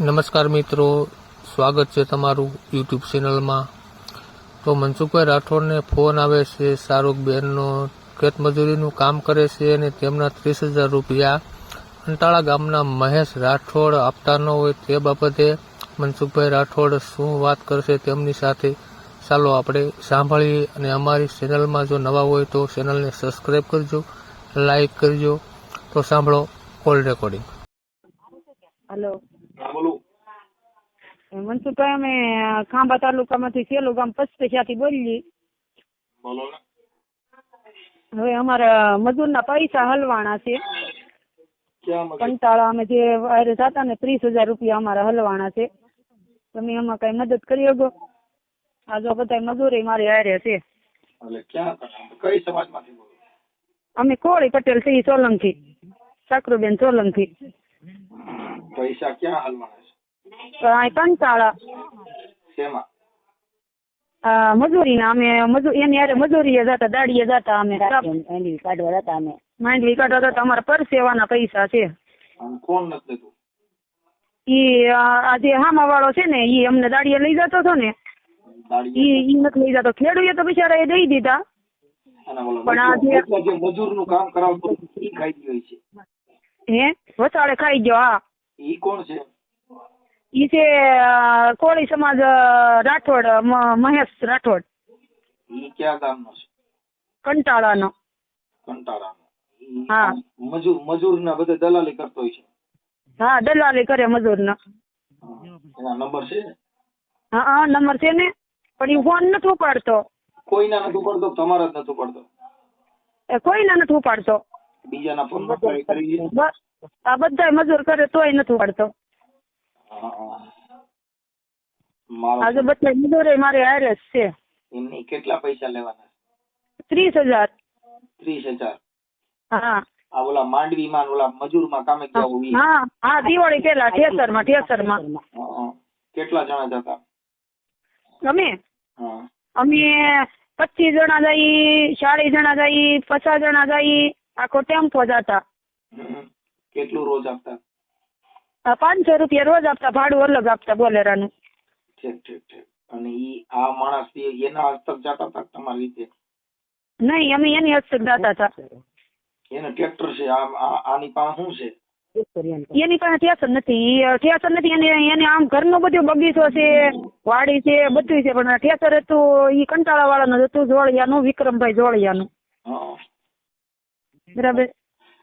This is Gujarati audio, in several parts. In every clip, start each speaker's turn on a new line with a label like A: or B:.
A: નમસ્કાર મિત્રો, સ્વાગત છે તમારું યુટ્યુબ ચેનલમાં તો મનસુખભાઈ રાઠોડને ફોન આવે છે શાહરૂખબેનનો ખેતમજૂરીનું કામ કરે છે અને તેમના ત્રીસ હજાર રૂપિયા અંટાળા ગામના મહેશ રાઠોડ આપતા ન હોય તે બાબતે મનસુખભાઈ રાઠોડ શું વાત કરશે તેમની સાથે ચાલો આપણે સાંભળીએ અને અમારી ચેનલમાં જો નવા હોય તો ચેનલને સબસ્ક્રાઈબ કરજો લાઈક કરજો. તો સાંભળો કોલ રેકોર્ડિંગ
B: હલો મનસુખભાઈ અમે ખાંભા તાલુકામાંથી સેલું ગામ પચપેશાથી બોલીએ.
C: બોલો
B: હવે અમારા મજૂરના પૈસા હલવાણા છે. કંટાળા અમે જે વાયરે જતા ને ત્રીસ હજાર રૂપિયા અમારા હલવાણા છે. તમે એમાં કઈ મદદ કરી શકો? આ જો બધા મજૂરી મારી હારે છે.
C: કઈ સમાજમાંથી
B: અમે કોળી પટેલથી સોલંકી સાકરુબેન સોલંકી.
C: પૈસા ક્યાં હાલવાના
B: છે? કંટાળા.
C: શેમાં?
B: મજૂરી ના અમે મજૂર એની યારે મજૂરીએ જતા દાડીએ જતા અમે.
D: માંડવી કાઢવા જતા અમે.
B: માંડવી કાઢવા જતા. અમારા પરસેવાના પૈસા છે.
C: કોણ નથી દેતું?
B: ઈ આ જે હામા વાળો છે ને ઈ અમને દાડીએ લઈ જતો હતો ને. ઈ ઈ નથી લઈ જતો. ખેડૂએ તો બિચારા એ દઈ દીધા. પણ આ જે-
C: મજૂરનું કામ કરાવતો ઈ ખાઈ ગયો છે.
B: હે? વસાડે ખાઈ ગયો હા.
C: ઈ કોણ છે?
B: ઈ છે કોળી સમાજ રાઠોડ મહેશ રાઠોડ.
C: ઈ ક્યાં ગામનો છે?
B: કંટાળાનો.
C: કંટાળાનો.
B: હા.
C: મજૂર મજૂરના બધે દલાલી કરતો હોય છે.
B: હા દલાલી કરે મજૂર
C: ના એના નંબર છે?
B: હા હા નંબર છે ને. પણ ઈ ફોન નથી ઉપાડતો.
C: કોઈના નથી ઉપાડતો તમારા જ નથી ઉપાડતો?
B: એ કોઈને નથી ઉપાડતો.
C: બીજાના ફોન કરી
B: આ બધા મજૂર કરે તોય નથી
C: વાળતો.
B: આજે બધા મજૂરે મારે હારે જ છે.
C: એમની કેટલા પૈસા લેવાના?
B: ત્રીસ હજાર.
C: ત્રીસ હજાર?
B: હા.
C: આ ઓલા માંડવી માં ઓલા મજૂરમાં કામે જવું
B: હા હા દિવાળી પેલા ઠેસરમાં ઠેસરમાં
C: કેટલા જણા જતા
B: અમે? અમે પચીસ જણા જઈ ચાલીસ જણા જઈ પચાસ જણા જઈ આખો ટેમ્પો જતા.
C: કેટલું રોજ આપતા?
B: પાંચસો રૂપિયા રોજ આપતા ભાડું અલગ આપતા બોલેરાનું.
C: ઠીક ઠીક ઠીક. અને ઈ આ માણસ એના હસ્તક જતા હતા તમારી રીતે?
B: નહીં અમે એની હસ્તક જતા હતા.
C: એને ટ્રેક્ટર છે આ આની પાસે શું છે?
B: એની પાસે ટેશન નથી. ટેશન નથી એને એને આમ ઘરનો બધું બગીચો છે વાડી છે બધું છે પણ ટેસર હતું ઈ કંટાળા વાળાનું હતું જોડિયાનું વિક્રમભાઈ જોડિયાનું
C: હં.
B: બરાબર.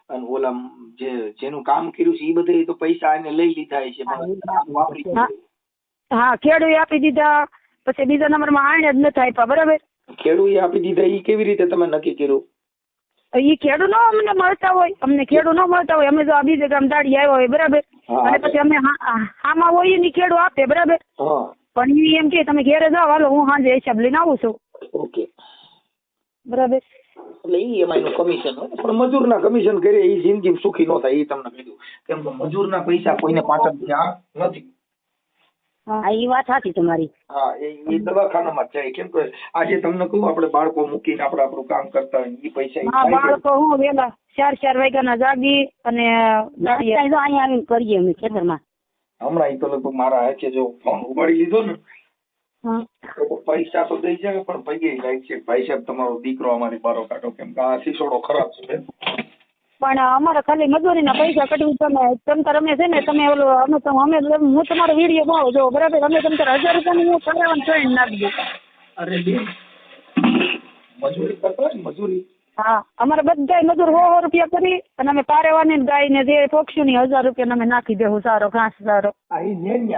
C: અને ઓલા જે જેનું કામ કર્યું છે એ બધે તો પૈસા એને લઈ લીધા છે
B: હા. ખેડૂએ આપી દીધા પછી બીજા નંબરમાં આણે જ નથી આપ્યા બરાબર?
C: ખેડૂએ આપી દીધા એ કેવી રીતે તમે નક્કી કર્યું?
B: એ ખેડૂ નો અમને મળતા હોય અમને ખેડૂ ન મળતા હોય અમે જો આ બીજે ગામ દાડી આવ્યા હોય બરાબર? અને પછી અમે હામાં હોયની ખેડૂ આપે બરાબર? પણ એ એમ કે તમે ઘેરે જાઓ હાલો હું સાંજે હિસાબ લઈને આવું છું.
C: ઓકે.
B: બરાબર?
C: એટલે ઈ એમાં એનું કમિશન હોય. પણ મજૂરના કમિશન કરીએ એ જિંદગી સુખી ન થાય એ તમને કીધું. કેમ કે મજૂરના પૈસા કોઈને પાછળ ત્યાં નથી.
D: હા એ વાત સાચી તમારી
C: હા એ એ દવાખાનામાં જાય. કેમ કે આજે તમને કહું આપણે બાળકો મૂકીને આપણે આપણું કામ કરતા હોય એ પૈસા.
B: બાળકો હું વેલા ચાર ચાર વાગ્યાના જાગી અને
D: અહીંયા આવીને કરીએ અમે ખેતરમાં.
C: હમણાં ઈ તો લગભગ મારા હાથે જો ફોન ઉપાડી લીધો ને પૈસા તો દઈ જાય પણ ભાઈ લાઈક છે. ભાઈ સાહેબ તમારો દીકરો અમારી બારો કાઢો કેમ કે આ શીશોડો ખરાબ છે
B: પણ અમારે ખાલી મજૂરીના પૈસા કટવી તમે તમ તાર અમે છે ને તમે ઓલો અમે તો અમે હું તમારો વીડિયો બહુ જો બરાબર? અમે તમ તાર હજાર રૂપિયાની હું કરાવવાનું ટ્રેન નાખી દઉં.
C: અરે મજૂરી કરતા મજૂરી.
B: હા અમારે બધા મજૂર સો સો રૂપિયા કરી અને અમે પારેવાની ગાય ને જે પક્ષીની હજાર રૂપિયા અમે નાખી દેવું સારો ઘાસ સારો.
C: આ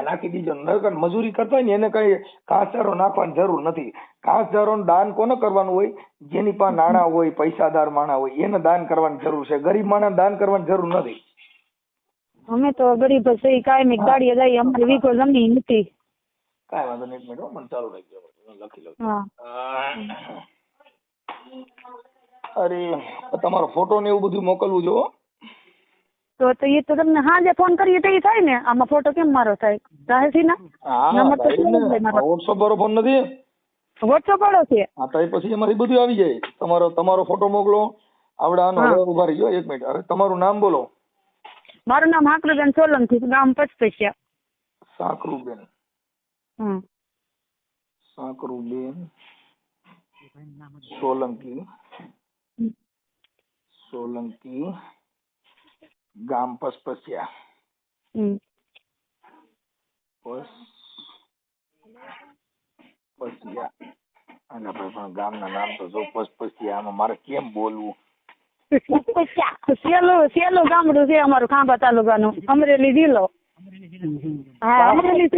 C: નાખી દીધો નકર મજૂરી કરતા હોય ને એને કઈ ઘાસચારો નાખવાની જરૂર નથી. ઘાસચારોનું દાન કોને કરવાનું હોય? જેની પાસે નાણાં હોય પૈસાદાર માણા હોય એને દાન કરવાની જરૂર છે. ગરીબ માણસ દાન કરવાની જરૂર નથી.
B: અમે તો ગરીબ છે કાયમી ગાડીએ જઈએ. અમારી વીઘો જમીન નથી.
C: કાંઈ વાંધો નહીં મેડમ મને ચાલુ રાખજો. લખી લઉં
B: હા.
C: અરે તમારો ફોટો ને એવું બધું મોકલવું જો.
B: તો તો એ તો તમને હાજે ફોન કરીએ તો એ થાય ને? આમાં ફોટો કેમ મારો થાય? જાહેરથી ના? નંબર તો.
C: વોટ્સઅપ વાળો ફોન નથી?
B: વોટ્સઅપ વાળો છે?
C: હા તો પછી અમારી બધું આવી જાય. તમારો તમારો ફોટો મોકલો. આવડા આનો ઊભા રહીજો એક મિનિટ હવે તમારું નામ બોલો.
B: મારું નામ હાકરુબેન સોલંકી ગામ પચપેશિયા
C: સાકરુબેન.
B: હમ.
C: સાકરુબેન સોલંકી. સોલંકી ગામ પસપસિયા. પસ પસિયા. અને ભાઈ પણ ગામના નામ તો જો પસપસિયા આમાં મારે કેમ બોલવું?
B: સેલું સેલું ગામડું છે અમારું ખાંભા તાલુકાનું. અમરેલી જિલ્લો. હા અમરેલી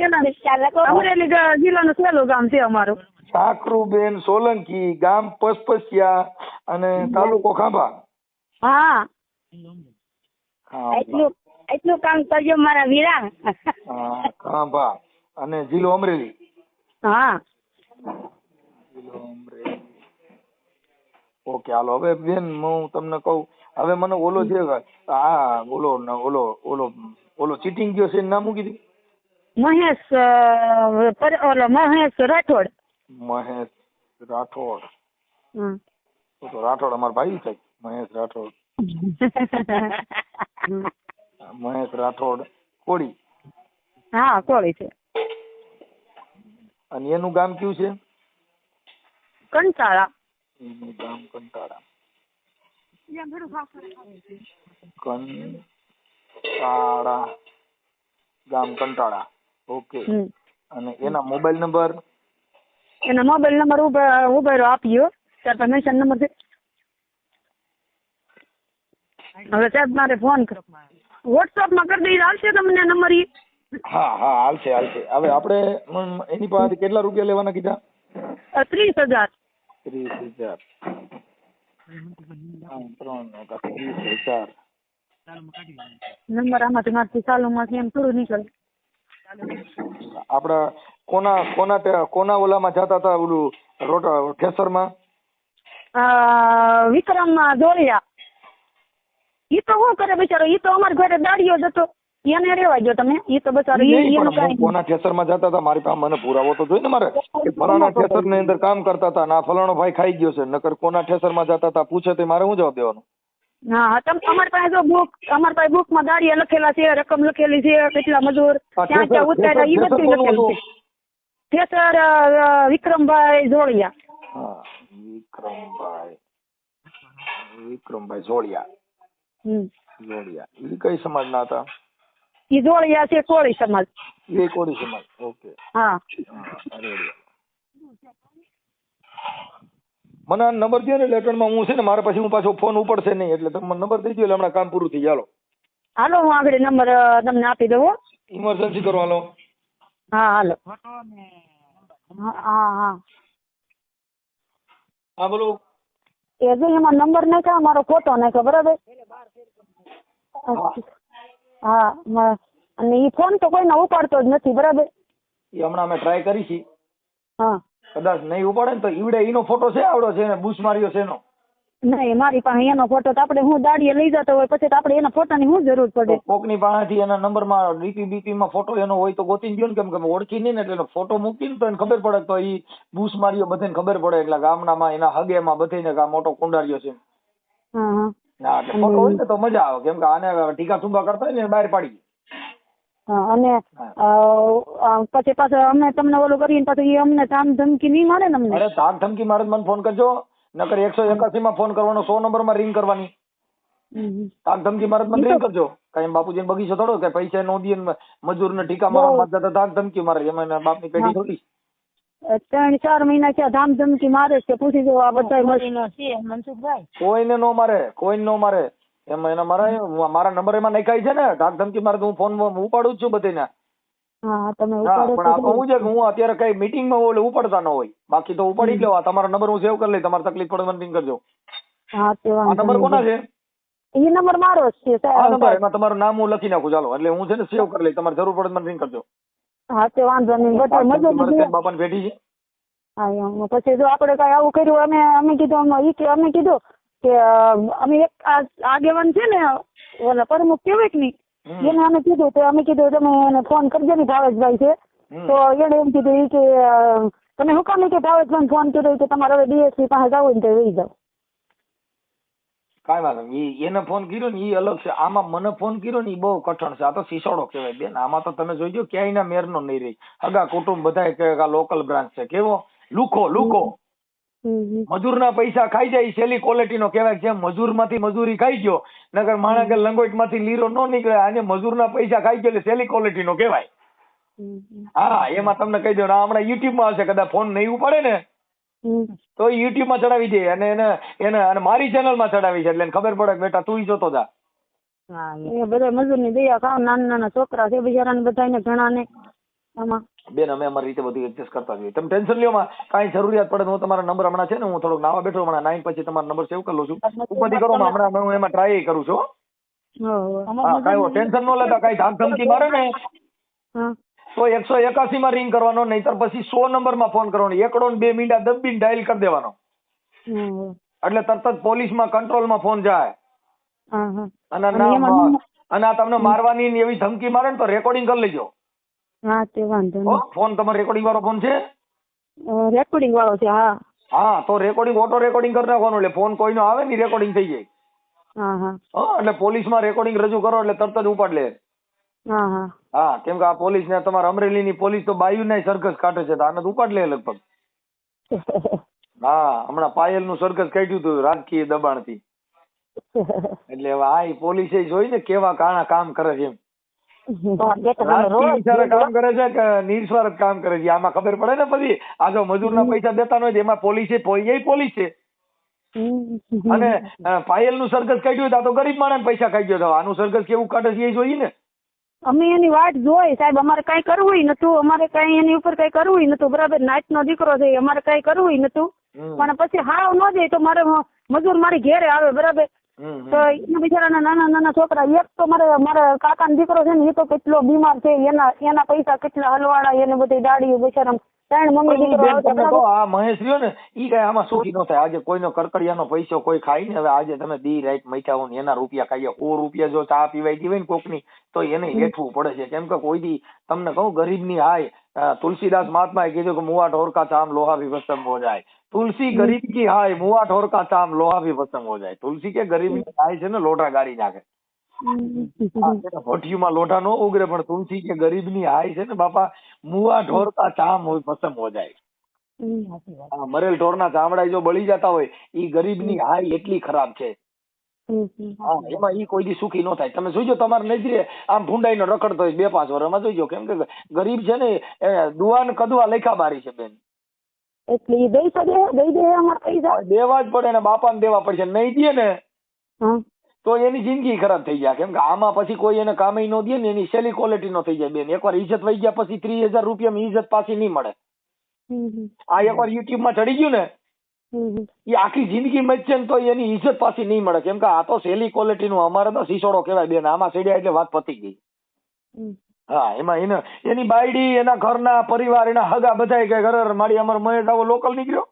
B: અમરેલી જિલ્લાનું સેલું ગામ છે અમારું.
C: સાકરુબેન સોલંકી ગામ પસપસિયા અને તાલુકો ખાંભા.
B: હા.
D: એટલું એટલું કામ કરજો મારા વીરા.
C: હા, ખાંભા અને જિલ્લો અમરેલી?
B: હા.
C: જિલ્લો અમરેલી. ઓકે હાલો. હવે બેન હું તમને કહું હવે મને ઓલો જે આ ઓલો ઓલો ઓલો ઓલો ચીટિંગ ગયો છે નામ મૂકી દીધું
B: મહેશ પર- ઓલો મહેશ રાઠોડ.
C: મહેશ રાઠોડ.
B: હમ.
C: તો રાઠોડ અમારા ભાઈ થાય મહેશ રાઠોડ. મહેશ રાઠોડ કોળી.
B: હા કોળી છે.
C: અને એનું ગામ કયું છે?
B: કંટાળા.
C: એનું ગામ કંટાળા. કંટાળા. ગામ કંટાળા. ઓકે. અને એના મોબાઈલ નંબર?
B: એના મોબાઈલ નંબર ઊભા ઉભેરો આપ્યો. ત્યાર પછી નંબર છે. હવે સાહેબ મારે ફોન કરો વોટ્સઅપમાં કરી દઈ આવશે તમને નંબર ઈ?
C: હા હા હાલશે હાલશે. હવે આપણે એની પાસે કેટલા રૂપિયા લેવાના કીધા?
B: ત્રીસ હજાર.
C: ત્રીસ હજાર. ત્રીસ
B: નંબર આમાંથી મારથી ચાલુમાંથી એમ થોડું નીકળે.
C: આપડા કોના કોના કોના ઓલામાં જતા હતા ઓલું રોટ ઠેસરમાં?
B: વિક્રમ દોરિયા ઈ તો શું કરે બિચારો? ઈ તો અમારા ઘરે દાડીઓ જતો એને રેવા જો તમે. ઈ તો બચારો એનું
C: પણ કોના
B: કાંઈ
C: માં જતા હતા? મારી પાસે મને પુરાવો તો જોઈ ને મારે? કે ફલાણા ઠેસરની અંદર કામ કરતા હતા ના ફલાણો ભાઈ ખાઈ ગયો છે. નકર કોના ઠેસરમાં જતા હતા? પૂછે તો મારે શું જવાબ દેવાનો?
B: હા તમે અમારી પાસે જો બુક અમારી પાસે બુકમાં દાડિયા લખેલા છે રકમ લખેલી છે કેટલા મજૂર ક્યાં ક્યાં ઉતાર્યા ઈ બધું લખેલું છે. ઠેસર વિક્રમભાઈ જોડિયા.
C: હા વિક્રમભાઈ. વિક્રમભાઈ જોડિયા. જોડિયા એ કઈ સમાજના હતા?
B: ઈ જોડિયા છે કોળી સમાજ.
C: એ કોળી સમાજ. ઓકે.
B: હા.
C: મને આ નંબર દે ને લેટરમાં હું છે ને મારા પછી હું પાછો ફોન ઉપડશે નહીં એટલે તમે નંબર દઈ દો એટલે હમણાં કામ પૂરું થઈ ચાલો
B: હાલો. હું આગળ નંબર તમને આપી દઉં
C: ઇમરજન્સી કરો હાલો.
B: હા હાલો. હા હા હા.
C: હા બોલો.
B: એ જો એમાં નંબર નાખ્યો મારો ફોટો નાખ્યો બરાબર? હા અને ઈ ફોન તો કોઈને ઉપાડતો જ નથી બરાબર?
C: એ હમણાં અમે ટ્રાય કરી છે.
B: હા.
C: કદાચ નહીં ઉપાડે ને તો ઈવડે ઈનો ફોટો છે આવડો છે ને બુશ માર્યો છે એનો?
B: નહીં મારી પાસે એનો ફોટો તો આપણે હું દાડીએ લઈ જતો હોય પછી તો આપણે એના ફોટાની શું જરૂર પડે?
C: કોકની પાસેથી એના નંબરમાં ડીપી બીપી માં ફોટો એનો હોય તો ગોતી ગયો ને કેમ કે ઓળખી નહીં ને એટલે ફોટો મૂકીને તો એને ખબર પડે તો ઈ બુશ માર્યો બધાને ખબર પડે. એટલે ગામનામાં એના હગેમાં બધાને કે આ મોટો કુંડાર્યો છે.
B: હા હા.
C: ના એટલે ફોટો હોય ને તો મજા આવે. કેમ કે આને ટીકા ઠુંબા કરતા હોય ને બહાર
B: અને પછી પાછું અમે તમને ઓલું કરીને પાછું અમને ધામ ધમકી નહીં મારે ને અમને?
C: અરે તાક ધમકી મારે મને ફોન કરજો. નકર એકસો એકાસી માં ફોન કરવાનો સો નંબરમાં રિંગ કરવાની.
B: હમ.
C: ધમકી મારે મને રિંગ કરજો. કઈ બાપુજી બગીચો થોડો કે પૈસા નો દે મજૂર ને ટીકા મારવા માં જતા તાક ધમકી મારે. એમાં બાપની પેઢી થોડી.
B: ત્રણ ચાર મહિના છે ધામ ધમકી મારે છે પૂછી જો આ બધા
D: મનસુખભાઈ?
C: કોઈને નો મારે કોઈને નો મારે. એમ એના મારા મારા નંબર એમાં નખાય છે ને ધાક ધમકી મારે હું ફોન ઉપાડું જ છું બધીને.
B: હા તમે ઉપાડો
C: પણ હું છે કે હું અત્યારે કઈ મીટિંગમાં ઓલે ઉપાડતા ન હોય. બાકી તો ઉપાડી જ લેવા. તમારો નંબર હું સેવ કરી લઈ તમારે તકલીફ પડે મને કરજો.
B: હા તે
C: આ નંબર કોના છે?
B: એ નંબર મારો જ છે
C: આ નંબર એમાં તમારું નામ હું લખી નાખું. ચાલો એટલે હું છે ને સેવ કરી લઈ તમારે જરૂર પડે મને રિંગ કરજો.
B: હા તે વાંધો નહીં. બધા
C: મજો બાપા પેઢી છે
B: હા. પછી જો આપણે કઈ આવું કર્યું અમે અમે કીધું અમે ઈ કે અમે કીધું કે અમે એક આગેવાન છે ને ઓલા પ્રમુખ
C: કેવાયની
B: એને અમે કીધું તો અમે કીધું તમે એને ફોન કરજો ને ભાવેશભાઈ છે. તો એને એમ કીધું ઈ કે તમે હું કામ કે ભાવેશભાઈ ફોન કર્યો કે તમારે હવે ડીએસપી પાસે જવું ને તો વહી જાઓ.
C: કાંઈ વાંધો નહીં. એને ફોન કર્યો ને એ અલગ છે. આમાં મને ફોન કર્યો ને એ બહુ કઠણ છે. આ તો શીશોડો કહેવાય બેન. આમાં તો તમે જોઈજો ક્યાંયના મેરનો નહીં રહી. હગા કુટુંબ બધાય કહે કે આ લોકલ બ્રાન્ચ છે. કેવો? લુખો લુખો. મજૂરના પૈસા ખાઈ જાય સેલી નો કહેવાય જેમ મજૂરમાંથી મજૂરી ખાઈ ગયો નગર માણા કે લંગોટમાંથી લીરો ન નીકળે આને મજૂરના પૈસા ખાઈ ગયો એટલે સેલી ક્વોલિટી નો કહેવાય. હા એમાં તમને કહી દઉં હમણાં યુટ્યુબમાં હશે કદાચ ફોન નહીં ઉપાડે ને. તો યુટ્યુબમાં ચડાવી દે અને એને એને અને મારી ચેનલમાં ચડાવી છે એટલે એને ખબર પડે કે બેટા તું જોતો જા.
D: હા
B: એ બધા મજૂરની દયા ખાવ નાના નાના છોકરા છે બિચારાને બધાને ઘણાને આમાં.
C: બેન અમે અમારી રીતે બધું એડજસ્ટ કરતા જોઈએ તમે ટેન્શન લ્યો માં કાંઈ જરૂરિયાત પડે તો હું તમારા નંબર હમણાં છે ને હું થોડોક નાવા બેઠો હમણાં નાઈન પછી તમારો નંબર સેવ કરી લઉં છું. ઉપરથી કરો હમણાં હું એમાં ટ્રાય કરું છું હો. કાંઈ ટેન્શન ન લેતા કાંઈ ધામ ધમકી મારે ને. તો એકસો એકાસી માં રિંગ કરવાનો નહીતર પછી સો નંબરમાં ફોન કરવાનો. એકડો ને બે મીંડા દબીને ડાયલ કરી દેવાનો. એટલે તરત જ પોલીસમાં કંટ્રોલમાં ફોન જાય.
B: હા હા.
C: અને
B: અને
C: ના આ તમને મારવાની ને એવી ધમકી મારે ને તો રેકોર્ડિંગ કરી લેજો.
B: હા તે વાંધો
C: ફોન તમારો રેકોર્ડિંગ વાળો ફોન છે?
B: રેકોર્ડિંગ વાળો છે હા.
C: હા તો રેકોર્ડિંગ ઓટો રેકોર્ડિંગ કરી નાખવાનું એટલે ફોન કોઈનો આવે ને રેકોર્ડિંગ થઈ જાય.
B: હા હા.
C: હો એટલે પોલીસમાં રેકોર્ડિંગ રજૂ કરો એટલે તરત જ ઉપાડ લે.
B: હા હા.
C: હા કેમ કે આ પોલીસ ને તમારા અમરેલીની પોલીસ તો બાયુ ને સરઘસ કાઢે છે તો આને તો ઉપાડ લે લગભગ. હા હમણાં પાયલનું સરઘસ કાઢ્યું હતું રાજકીય દબાણથી. એટલે હવે આ પોલીસે જોઈ ને કેવા કાણા કામ કરે છે એમ. કામ કરે છે કે નિસ્વાર્થ કામ કરે છે? આમાં ખબર પડે ને પછી? આ જો મજૂરના પૈસા દેતા ન હોય એમાં પોલીસે એ પોલીસ છે. અને પાયલનું સરઘસ કાઢ્યું તો આ તો ગરીબ માણસ પૈસા ખાઈ ગયો આનું સરઘસ કેવું કાઢે છે એ જોઈએ ને?
B: અમે એની વાટ જોઈ સાહેબ અમારે કઈ કરવું નતું અમારે કઈ એની ઉપર કઈ કરવું નતું બરાબર નાઇટ નો દીકરો છે અમારે કઈ કરવું નતું પણ પછી હાવ ન જાય તો મારે મજૂર મારી ઘેરે આવે બરાબર. તો એના બિચારાના નાના નાના છોકરા એક તો મારે મારા કાકાનો દીકરો છે ને એ તો કેટલો બીમાર છે એના એના પૈસા કેટલા હલવાડા એને બધી દાડી બિચારા ત્રણ મમ્મી દીકરો
C: બેન
B: આવતા
C: તમે કહો
B: બરાબર.
C: આ મહેશ રહ્યો ને ઈ કઈ આમાં સુખી ન થાય. આજે કોઈનો કરકડિયાનો પૈસો કોઈ ખાય ને હવે આજે તમે દી રાઈટ મૈઠા ને એના રૂપિયા ખાઈએ. ઓ રૂપિયા જો ચા પીવાય દી હોય ને કોકની તો એને હેઠવું પડે છે. કેમ કે કોઈ દી તમને કહું ગરીબની હાય તુલસીદાસ મહાત્માએ કીધું કે મુવા ઢોરકા ચામ લોહા વિભસ્તમ હો જાય તુલસી ગરીબ કી હાય મુવા ઢોરકા ચામ લોહા ભી વસમ હો જાય. તુલસી કે ગરીબ હાય છે ને લોટા ગાડી નાખે. ભઠ્ઠીમાં લોટા નો ઉગરે પણ તુલસી કે ગરીબની હાય છે ને બાપા મુવા ઢોરકા ચામ હોય પસમ હો જાય. મરેલ ઢોર ના ચામડા જો બળી જતા હોય ઈ ગરીબની હાય એટલી ખરાબ છે. એમાં ઈ કોઈ દી સુખી નો થાય. તમે જોઈજો તમારા નજરે આમ ભૂંડાઈ નો રખડતો હોય બે પાંચ વર્ષમાં જોઈજો કેમ કે ગરીબ છે ને એ દુવાન કદવા લેખા બારી છે બેન.
B: એટલે દઈ શકે દઈ દે અમારા પૈસા?
C: દેવા જ પડે ને બાપાને દેવા પડશે નહીં દે ને. તો એની જિંદગી ખરાબ થઈ જાય. કેમ કે આમાં પછી કોઈ એને કામે ન દે ને એની સેલી ક્વોલિટી નો થઈ જાય બેન એકવાર ઇજ્જત વહી ગયા પછી ત્રીસ હજાર રૂપિયામાં ઇજ્જત પાછી નહીં મળે. આ એકવાર યુટ્યુબમાં ચડી ગયું ને. એ આખી જિંદગી મચશે ને તો એની ઇજ્જત પાછી નહીં મળે. કેમ કે આ તો સેલી ક્વોલિટી નું અમારે તો સિસોડો કહેવાય બેન આમાં સેડ્યા એટલે વાત પતી ગઈ. હા એમાં એને એની બાયડી એના ઘરના પરિવાર એના હગા બધાય કે ઘર મારી અમર મહેશ આવો લોકલ નીકળ્યો.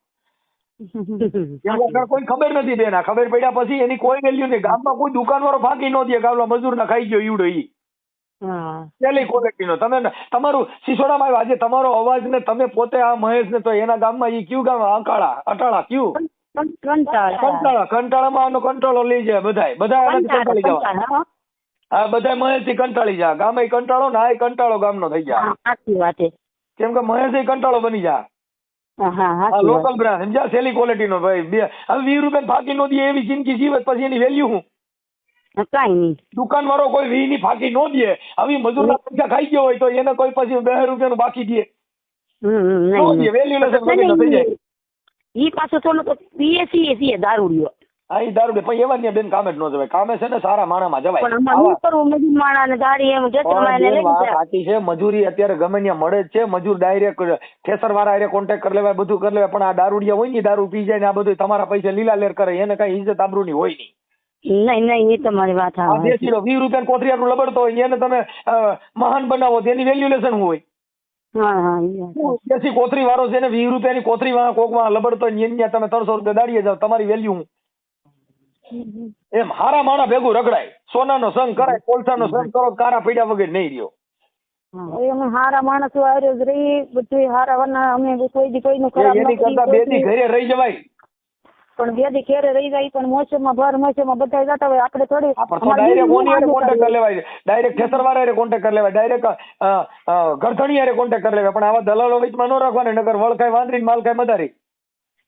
C: કોઈ ખબર નથી બેન આ ખબર પડ્યા પછી એની કોઈ વેલ્યુ નહીં. ગામમાં કોઈ દુકાન વાળો ફાંકી ન દે ગામના મજૂર ના ખાઈ ગયો ઈવડો ઈ. પેલી ક્વોલિટી નો. તમે તમારું સિસોડામાં. આજે તમારો અવાજ ને તમે પોતે આ મહેશ ને તો એના ગામમાં ઈ ક્યુ ગામ? અંકાળા અટાળા ક્યુ?
B: કંટાળા.
C: કંટાળા કંટાળામાં આનો કંટાળો લઈ જાય બધાય. બધા કંટાળી જવા હા બધા મહેશથી કંટાળી જા. ગામે કંટાળો ને આ કંટાળો ગામનો થઈ
B: જા. સાચી વાત છે
C: કેમ કે મહેશ કંટાળો બની
B: જા.
C: આ લોકલ બ્રાન્ડ સમજા સેલી ક્વોલિટી નો ભાઈ. બે હવે વીસ રૂપિયા ફાકી નો દે એવી જિંદગી જીવે પછી એની વેલ્યુ હું
B: કઈ નહીં.
C: દુકાન વાળો કોઈ વી ની ફાકી નો દે. આવી મજૂરના પૈસા ખાઈ ગયો હોય તો એને કોઈ પછી બે બાકી
B: હમ,
C: નો
B: નહીં,
C: દે. વેલ્યુ જાય.
B: ઈ પાછું થોડું તો પીએ છીએ છીએ દારૂડિયો.
C: હા એ દારૂ પણ એવા ત્યાં બેન કામે જ ન જવાય. કામે છે ને સારા માણામાં જવાય.
B: ને
C: સાચી છે મજૂરી અત્યારે ગમે ત્યાં મળે જ છે. મજૂર ડાયરેક્ટ ઠેસર વાળા હારે કોન્ટેક્ટ કરી લેવાય બધું કરી લેવાય પણ આ દારૂડિયા હોય ને દારૂ પી જાય ને આ બધું તમારા પૈસા લીલા લેર કરે એને કઈ ઇજ્જત આબરૂની હોય નહીં.
B: નહીં નહીં એ તમારી વાત
C: આવે વીસ રૂપિયા કોથરીયાનું લબડતો હોય એને તમે મહાન બનાવો તેની વેલ્યુલેશન હોય. દેશી કોથરી વાળો છે ને વીસ રૂપિયાની કોથરી કોકમાં લબડતો હોય ને તમે ત્રણસો રૂપિયા દાડીએ જાવ તમારી વેલ્યુ હું એમ હારા માણા ભેગું રગડાય. સોનાનો સંગ કરાય કોલસાનો સંગ કરો કારા પીડ્યા વગર નહીં રહ્યો.
B: અમે હારા માણસો હારે જ રહી બધું હારા વરના અમે કોઈ દી કોઈનું ખરાબ
C: એની કરતા બે દી ઘરે રહી જવાય.
B: પણ બે દી ઘેરે રહી જાય પણ મોસમમાં ભર મોસમમાં બધા જતા હોય આપણે થોડી
C: ડાયરેક્ટ ઓની હારે કોન્ટેક્ટ કરી લેવાય ડાયરેક્ટ ઠેસરવાળા હારે કોન્ટેક્ટ કરી લેવાય. ડાયરેક્ટ ગરધણી હારે કોન્ટેક્ટ કરી લેવાય. પણ આવા દલાલો વચમાં ન રાખવાને નગર વળખાય વાંદરી માલખાય માલ ખાય મદારી.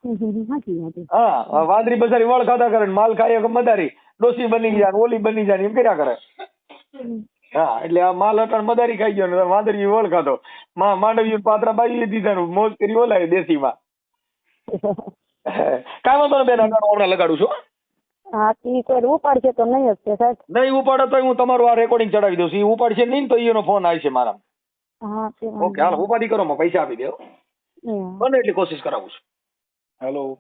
C: હા વાંદરી બજારી વળ ખાતા કરે માલ ખાય મદારી ડોસી બની જાય ઓલી બની જાય એમ કર્યા કરે. હા એટલે આ માલ અટણ મદારી ખાઈ ગયો ને વાંદરી વળ ખાતો માં માંડવી પાત્રા બાજી દીધા ને મોજ કરી ઓલાય દેશીમાં. કાંઈ વાંધો નહીં બેન અટાણ હમણાં લગાડું છું હા.
B: ઈ કોઈ ઉપાડશે તો નહીં હશે સાહેબ.
C: નહીં ઉપાડે તો હું તમારું આ રેકોર્ડિંગ ચડાવી દઉં છું. ઈ ઉપાડશે નહીં તો એનો ફોન આવશે મારા
B: હા
C: ઓકે હાલ ઉપાડી કરો માં પૈસા આપી
B: દેવો
C: બને એટલી કોશિશ કરાવું છું. હેલો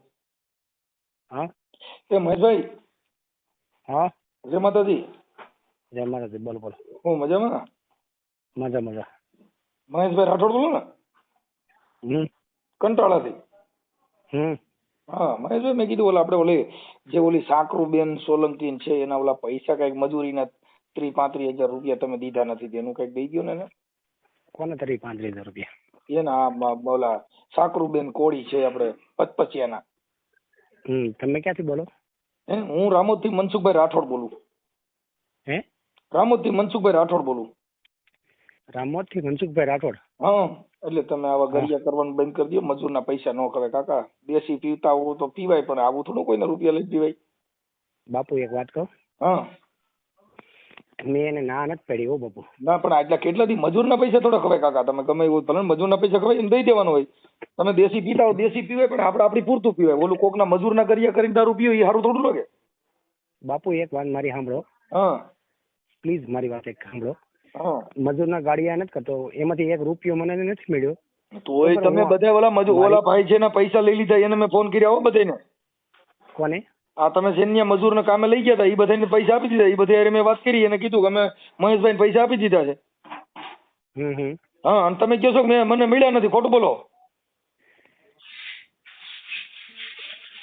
E: હા?
C: એ મહેશભાઈ.
E: હા?
C: જય માતાજી.
E: જય માતાજી બોલો બોલો.
C: હું મજામાં?
E: મજા મજા.
C: મહેશભાઈ રાઠોડ બોલો ને.
E: હમ.
C: કંટાળાથી.
E: હમ.
C: હા મહેશભાઈ મેં કીધું ઓલા આપણે ઓલી જે ઓલી સાકરુબેન સોલંકી છે એના ઓલા પૈસા કંઈક મજૂરીના ત્રીસ પાંત્રીસ હજાર રૂપિયા તમે દીધા નથી તેનું કંઈક દઈ ગયો ને
E: કોને તરી પાંત્રીસ હજાર રૂપિયા?
C: એના બ- કોળી છે આપણે પચપચિયાના.
E: હમ તમે ક્યાંથી બોલો?
C: હે હું રામોદથી મનસુખભાઈ રાઠોડ બોલું.
E: હે?
C: રામોદથી મનસુખભાઈ રાઠોડ બોલું.
E: રામોદથી મનસુખભાઈ રાઠોડ?
C: હા એટલે તમે આવા ગરિયા કરવાનું બંધ કરી દો મજૂરના પૈસા ન કરે કાકા દેશી પીવતા હોવું તો પીવાય પણ આવું થોડું કોઈને રૂપિયા લઈ પીવાય
E: બાપુ એક વાત કહું?
C: હા.
E: મેં એને ના નથી પડી હો બાપુ.
C: ના પણ આટલા કેટલા દી મજૂરના પૈસા થોડા ખવાય કાકા? તમે ગમે એવું ભલે ને મજૂરના પૈસા ખવાય દઈ દેવાનું હોય. તમે દેશી પીતા હો દેશી પીવાય પણ આપણે આપણી પૂરતું પીવાય. ઓલું કોકના મજૂરના ગરિયા કરીને દારૂ પીવે એ સારું થોડું લાગે.
E: બાપુ એક વાત મારી સાંભળો.
C: હા.
E: પ્લીઝ મારી વાત એક સાંભળો. મજૂરના ગાડિયા નથી કરતો. એમાંથી એક રૂપિયો મને નથી મળ્યો.
C: તોય તમે બધા ઓલા મજૂર ઓલા ભાઈ છે એના પૈસા લઈ લીધા એને મેં ફોન કર્યા હો બધાને
E: કોને?
C: આ તમે સૈન્ય મજૂરને કામે લઈ ગયા હતા એ બધાને પૈસા આપી દીધા એ બધા મેં વાત કરી અને કીધું કે અમે મહેશભાઈને પૈસા આપી દીધા છે.
E: હમ હમ.
C: હા અને તમે કહો છો કે મને મળ્યા નથી ખોટું બોલો.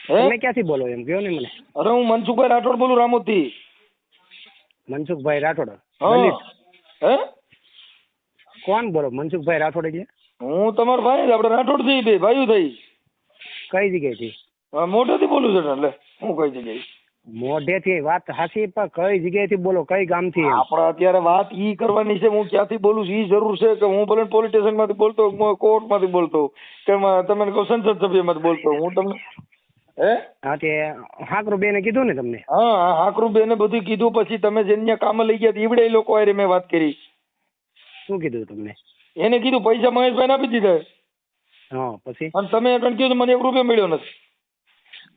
E: તમે ક્યાંથી બોલો એમ? કહો ને મને.
C: અરે હું મનસુખભાઈ રાઠોડ બોલું રામોદથી.
E: મનસુખભાઈ રાઠોડ?
C: હા.
E: લલિત.
C: હે?
E: કોણ બોલો? મનસુખભાઈ રાઠોડ એટલે
C: હું તમારો ભાઈ આપણે રાઠોડ થઈ ભાઈ ભાઈ થઈ.
E: કઈ જગ્યાએથી?
C: મોઢેથી બોલું છું એટલે. હું કઈ જગ્યાએ?
E: મોઢેથી વાત હાસી પણ કઈ જગ્યાએથી બોલો કઈ ગામથી
C: આપણે અત્યારે વાત ઈ કરવાની છે હું ક્યાંથી બોલું છું ઈ જરૂર છે કે હું ભલે પોલીસ સ્ટેશનમાંથી બોલતો કોર્ટમાંથી બોલતો કે તમે કહો સંસદ સભ્યમાંથી બોલતો હું તમને હે?
E: હા તે હાકરુ બેને કીધું ને તમને?
C: હા હાકરુ બેને બધું કીધું પછી તમે જેને કામ લઈ ગયા ઈવડે લોકો આરે મેં વાત કરી.
E: શું કીધું તમને?
C: એને કીધું પૈસા મહેશભાઈ આપી દીધા.
E: હા પછી?
C: અને તમે કીધું મને એક રૂપિયો મળ્યો નથી.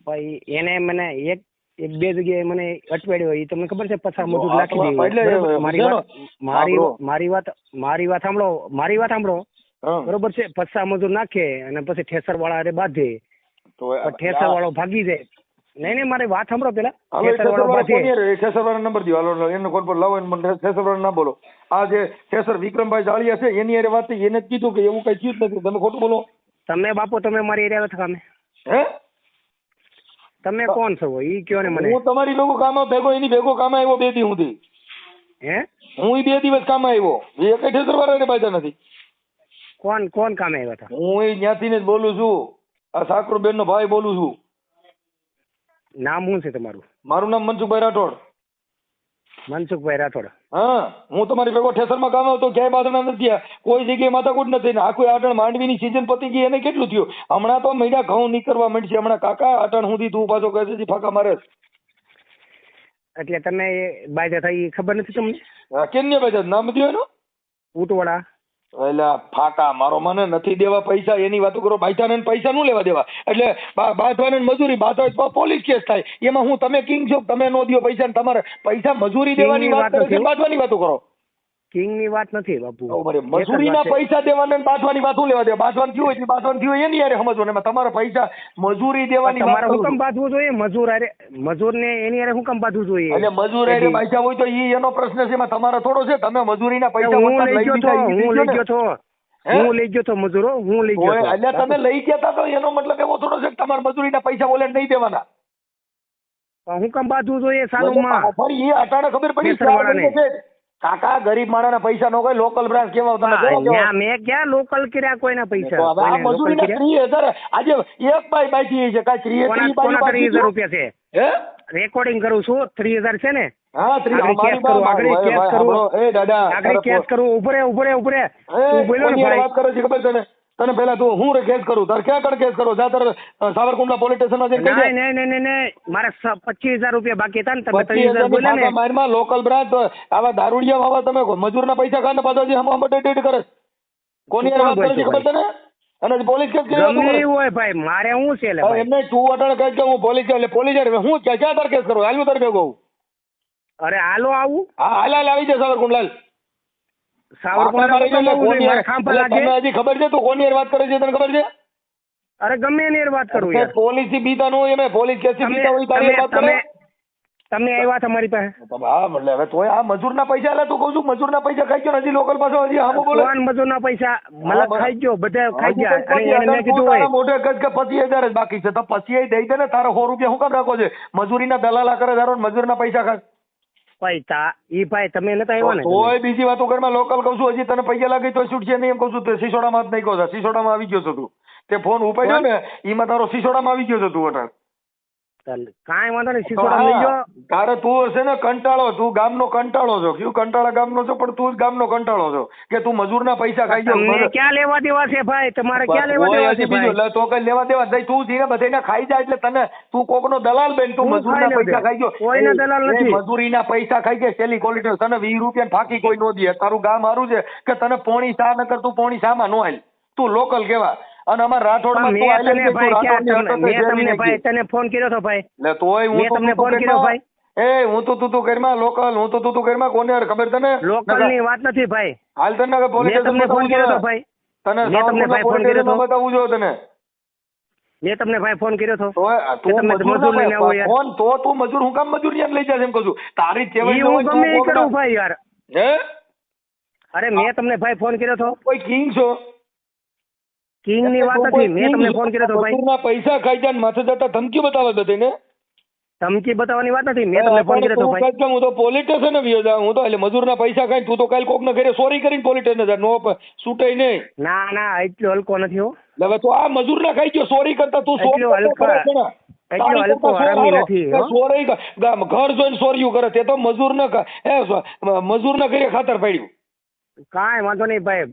E: પછી એને મને એક એક બે જગ્યાએ મને અટવાડ્યો એ તમને ખબર છે પછા મજૂર નાખી બરોબર? મારી વાત મારી મારી વાત મારી વાત સાંભળો મારી વાત સાંભળો. બરોબર છે? પછા મજૂર નાખે અને પછી ઠેસર વાળા અરે બાંધે.
C: તો
E: ઠેસર વાળો ભાગી જાય. નહીં નહીં મારી વાત સાંભળો પેલા. ઠેસર વાળો
C: ઠેસરવાળા નંબર દો હાલો એને કોલ પર લાવો મને ઠેસરવાળા ના બોલો. આ જે ઠેસર વિક્રમભાઈ જાળિયા છે એની અરે વાત એને જ કીધું કે એવું કઈ થયું જ નથી. તમે ખોટું બોલો.
E: તમે બાપુ તમે મારી એરિયા કામે.
C: હે?
E: તમે કોણ છો? ઈ કયો ને મને?
C: હું તમારી લોકો કામ ભેગો એની ભેગો કામ આવ્યો બે દી સુધી
E: હે?
C: હું ઈ બે દિવસ કામ આવ્યો. એ કઈ ઠેસરવાળા પાછા નથી.
E: કોણ કોણ કામ આવ્યા હતા?
C: હું એ ત્યાંથી જ બોલું છું. આ સાકરુબેન નો ભાઈ બોલું છું.
E: નામ શું છે તમારું?
C: મારું નામ મનસુખભાઈ રાઠોડ.
E: મનસુખભાઈ રાઠોડ.
C: હા હું તમારી ભેગો ઠેસરમાં કામ આવતો ક્યાંય બાંધણા નથી થયા. કોઈ જગ્યાએ માથાકૂટ નથી ને આખું આટણ માંડવીની સિઝન પતી ગઈ એને કેટલું થયું? હમણાં તો મહિના ઘઉં નીકળવા માંડશે. હમણાં કાકા આટણ સુધી તું પાછો કહે છે ફાકા મારે
E: એટલે તમે બાજા થઈ ખબર નથી તમને?
C: કેન્ય બાજા નામ દો એનું?
E: ઉટવાડા
C: એટલે ફાકા. મારો મને નથી દેવા પૈસા. એની વાતો કરો. બાઈટાને પૈસા નું લેવા દેવા. એટલે બાંધવાને ને મજૂરી. બાંધવા પોલીસ કેસ થાય. એમાં હું તમે કિંગ છો તમે નો દો પૈસા તમારે પૈસા મજૂરી દેવાની વાત કરે. બાંધવાની વાતો કરો.
E: કિંગની વાત નથી બાપુ.
C: મજૂરીના પૈસા દેવાના ને બાંધવાની વાત લેવા દે? બાંધવાનું થયું હોય એટલે બાંધવાનું થયું એની યારે સમજવાનું. એમાં તમારા પૈસા મજૂરી દેવાની
E: તમારે હુકમ બાંધવું જોઈએ મજૂર હારે મજૂર ને એની હારે હુકમ બાંધવું જોઈએ.
C: એટલે મજૂર હારે પૈસા હોય તો ઈ એનો પ્રશ્ન છે એમાં તમારો થોડો છે. તમે મજૂરીના પૈસા
E: હું લઈ ગયો
C: છો
E: હું
C: લઈ
E: ગયો છો
C: હું?
E: લઈ ગયો તો મજૂરો હું લઈ ગયો
C: એટલે તમે લઈ ગયા તા તો એનો મતલબ એવો થોડો છે કે તમારા મજૂરીના પૈસા બોલે નહીં દેવાના.
E: હું કમ બાંધવું જોઈએ સાલુમાં.
C: પણ એ અટાણે ખબર પડી કાકા ગરીબ માણસના પૈસા નો કોઈ લોકલ બ્રાન્ચ કેવા તમે
E: મેં ક્યાં લોકલ કર્યા કોઈના પૈસા?
C: હવે આ
E: લોકલ
C: ત્રીસ હજાર આજે એક બાઈ થી છે કાંઈ ત્રીસ
E: હજાર રૂપિયા છે?
C: હે?
E: રેકોર્ડિંગ કરું છું થ્રી હજાર છે ને?
C: હા અમારી
E: કેસ કરવો, આગળ કેસ
C: એ દાદા
E: આગળ કેસ કરવું ઉભરે ઉભરે ઉભરે ને
C: છે તને પેલા તું હું કેસ કરું? તારે ક્યાં કણ કેસ કરો? જા તારે સાવરકુંડલા પોલીસ સ્ટેશનમાં જઈને કહી
E: નહીં નહીં નહીં નહીં મારે પચીસ હજાર રૂપિયા બાકી હતા ને તમે
C: પચીસ
E: હજાર બોલ્યા ને.
C: મારમાં લોકલ બ્રાન્ચ આવા દારૂડિયા વાવા તમે મજૂરના પૈસા ખાને પાછા જે હમ ડેટ કરે. કોની હારે વાત કરે છે ખબર તને? અને પોલીસ કેસ
E: ગમે. હોય ભાઈ મારે હું છે લે
C: હવે
E: ભાઈ?
C: એમને તું અટાણે કહે કે હું પોલીસ એટલે પોલીસ હું ક્યાં તારે કેસ કરું હાલ્યું તારે કહું
E: અરે હાલો આવું.
C: હા હાલ હાલ આવી જાય સાવરકુંડલાલ. હજી ખબર છે તું કોની વાત કરે છે તને ખબર છે?
E: અરે ગમે એની વાત કરું યાર.
C: પોલીસ બીતા નું હોય પોલીસ કેસ બીતા હોય તારી વાત
E: તમે
C: કરે?
E: તમે આવ્યા તમારી પાસે.
C: હા એટલે હવે તોય આ મજૂરના પૈસા એટલે તું કહું છું મજૂર ના પૈસા ખાઈ ગયો હજી લોકલ પાસે હજી બોલે?
E: કોણ મજૂરના પૈસા? મતલબ. ખાઈ ગયો બધા ખાઈ ગયા. અને એને મેં કીધું હોય
C: મોઢે કહે કે પચીસ હજાર જ બાકી છે. તો પછી દઈ દે ને તારો સો રૂપિયા શું કામ રાખો છે? મજૂરી ના દલાલા કરે તારો મજૂર ના પૈસા ખાય.
E: પૈસા ઈ ભાઈ તમે નતા આવ્યા ને
C: તોય બીજી વાતો ઘરમાં લોકલ કહું છું હજી તને પૈસા લાગે તો છૂટશે નહીં એમ કહું છું તે સિસોડામાં જ નહીં કહો સિસોડામાં આવી ગયો છો તું. તે ફોન ઉપાડ્યો ને એમાં તારો સિસોડામાં આવી ગયો છો તું અટાણ
E: કાંઈ વાંધો નહીં સિસોડા લઈ જાઓ
C: તારે તું હશે ને કંટાળો તું ગામનો કંટાળો છો. કયું કંટાળા ગામનો છો? પણ તું જ ગામનો કંટાળો છો. કે તું મજૂરના પૈસા ખાઈ
E: જાવ ક્યાં લેવા દેવા છે ભાઈ? તમારે ક્યાં લેવા દેવા છે
C: બીજું,
E: ભાઈ?
C: લે તો કઈ લેવા દેવા નહીં. તું જીને બધાયને ખાઈ જાય એટલે તને તું કોકનો દલાલ બેન તું મજૂરના પૈસા ખાઈ ગયો.
E: કોઈનો દલાલ નથી.
C: મજૂરીના પૈસા ખાઈ ગયા સેલી ક્વોલિટી તને વીસ રૂપિયા ફાકી કોઈ નો દે. તારું ગામ સારું છે કે તને પોણી સા નકર તું પોણી સામાં નો હાલ. તું લોકલ કેવા? અને અમાર રાઠોડમાં તું
E: તને ભાઈ તમને- મેં તમને ભાઈ તને ફોન કર્યો તો ભાઈ.
C: લે તોય હું તો
E: તમને ફોન કર્યો
C: ભાઈ. એ હું તો તું તું કરમાં લોકલ હું તો તું તું કરમાં કોને ખબર તને?
E: લોકલની વાત નથી ભાઈ.
C: હાલ તને પોલીસ
E: તમને ફોન કર્યો તો ભાઈ.
C: તને
E: મેં તમને ભાઈ ફોન કર્યો તો.
C: બતાવું જો તને.
E: મેં તમને ભાઈ ફોન કર્યો
C: તો. તું મજૂર
E: લઈને આવો યાર.
C: ફોન તો તું મજૂર હું કામ મજૂર યાર લઈ જાય એમ કહું છું. તારી ટેવાઈ
E: હું ગમે કરું ભાઈ યાર.
C: હે?
E: અરે મેં તમને ભાઈ ફોન કર્યો તો.
C: કોઈ કિંગ છો?
E: કિંગની વાત
C: તું
E: નથી મેં તમને ફોન કર્યો હતો ભાઈ.
C: પૈસા ખાઈ જાય માથે જતા ધમકી બતાવે બધાને
E: ધમકી બતાવવાની વાત નથી મેં તમને ફોન કર્યો હતો ભાઈ.
C: હું તો પોલીસ સ્ટેશન વિયો જાઉં હું તો એટલે મજૂરના પૈસા ખાઈ તું તો કાલ કોકના ઘરે સોરી કરીને પોલીસ સ્ટેશન જા નો છૂટે નહીં.
E: ના ના એટલો હલકો નથી હો.
C: હવે તો આ મજૂરના ખાઈ ગયો સોરી કરતા તું સોરી
E: હલકા-
C: ખરો છે ને?
E: એટલો હલકો હરામી નથી,
C: ગામ- ઘર જોઈને ચોર્યું કરે તે તો મજૂર ન મજૂર ના ઘરે ખાતર પડ્યું.
E: કાંઈ વાંધો નહીં ભાઈ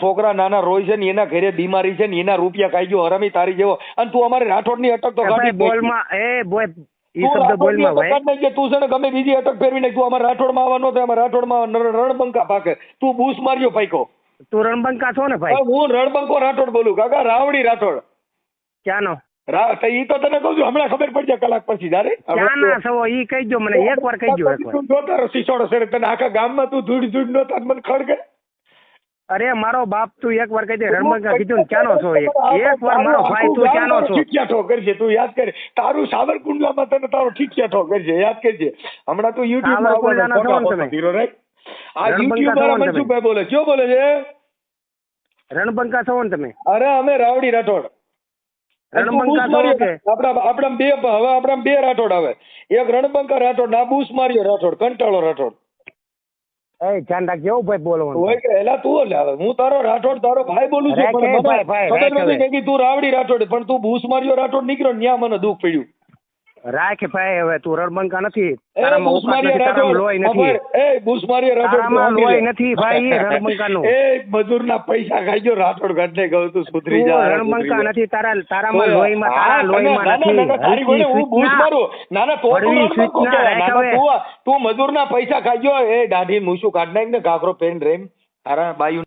C: છોકરા નાના રોય છે ને એના ઘરે બીમારી છે ને એના રૂપિયા ખાઈ ગયો હરામી તારી જેવો. અને તું અમારે રાઠોડની અટક તો કાઢી
E: બોલમાં એ બોય
C: છે ને ગમે બીજી અટક ફેરવી નાખ. તું રાઠોડ રાઠોડમાં આવવાનો થાય અમારા માં રણબંકા પાકે તું બૂસ માર્યો પાઈકો
E: તું રણબંકા છો ને ભાઈ?
C: હું રણબંકો રાઠોડ બોલું. કાકા રાવડી રાઠોડ.
E: ક્યાંનો?
C: ઈ તો તને કહું છું હમણાં ખબર પડી જાય કલાક પછી તારે
E: ક્યાંના છો ઈ કહી દો મને એક વાર કહી દો એક વાર
C: તું જો તારો શીશોડો તને આખા ગામમાં તું ધૂળ ધૂળ નો તાર મને ખડકે
E: અરે મારો બાપ તું એક વાર કહી દે રણબંકા કીધું ને ક્યાંનો છો એક એક વાર મારો ભાઈ તું ક્યાંનો છો?
C: ઠીકિયા ઠો કરજે તું યાદ કર. તારું સાવરકુંડલામાં તને તારો ઠીકિયા ઠો કરજે યાદ કરજે. હમણાં તું
E: યુટ્યુબમાં
C: આવવાનો? ધીરો રાખ. આ યુટ્યુબ વાળા મનસુખભાઈ બોલે કયો બોલે છે?
E: રણબંકા છો ને તમે?
C: અરે અમે રાવડી રાઠોડ.
E: રણબંકા
C: બૂસ
E: કે?
C: આપણા આપણા બે હવે આપણા બે રાઠોડ આવે. એક રણબંકા રાઠોડ ના બૂસ માર્યો રાઠોડ કંટાળો રાઠોડ.
E: એ ધ્યાન રાખજો ભાઈ બોલવાનું.
C: હોય કે એલા તું એટલે હું તારો રાઠોડ તારો ભાઈ બોલું છું પણ મને
E: ભાઈ, ભાઈ,
C: ખબર નથી કે તું રાવડી રાઠોડ પણ તું બૂસ માર્યો રાઠોડ નીકળ્યો ન્યા મને દુઃખ પડ્યું.
E: રાખ ભાઈ હવે તું રણબંકા નથી. તારામાં ઓકાત નથી તારામાં લોહી નથી.
C: એ બૂસ રાઠોડ
E: તારામાં
C: તું
E: લોહી નથી ભાઈ, એ રણબંકાનું.
C: એ મજૂરના પૈસા ખાઈ ગયો રાઠોડ ઘટને કહું તું સુધરી જા.
E: નથી તારા તારામાં
C: ઓય,
E: લોહીમાં
C: હા,
E: તારા લોહીમાં
C: ના, ના,
E: નથી.
C: ના, ના, તારી
E: હલકી
C: હું બૂસ મારું. ના, ના, તો તું મજૂરના પૈસા ખાઈ ગયો એ દાઢી મૂછું કાઢ નાખ ને ઘાઘરો પેન રેમ. તારા બાયું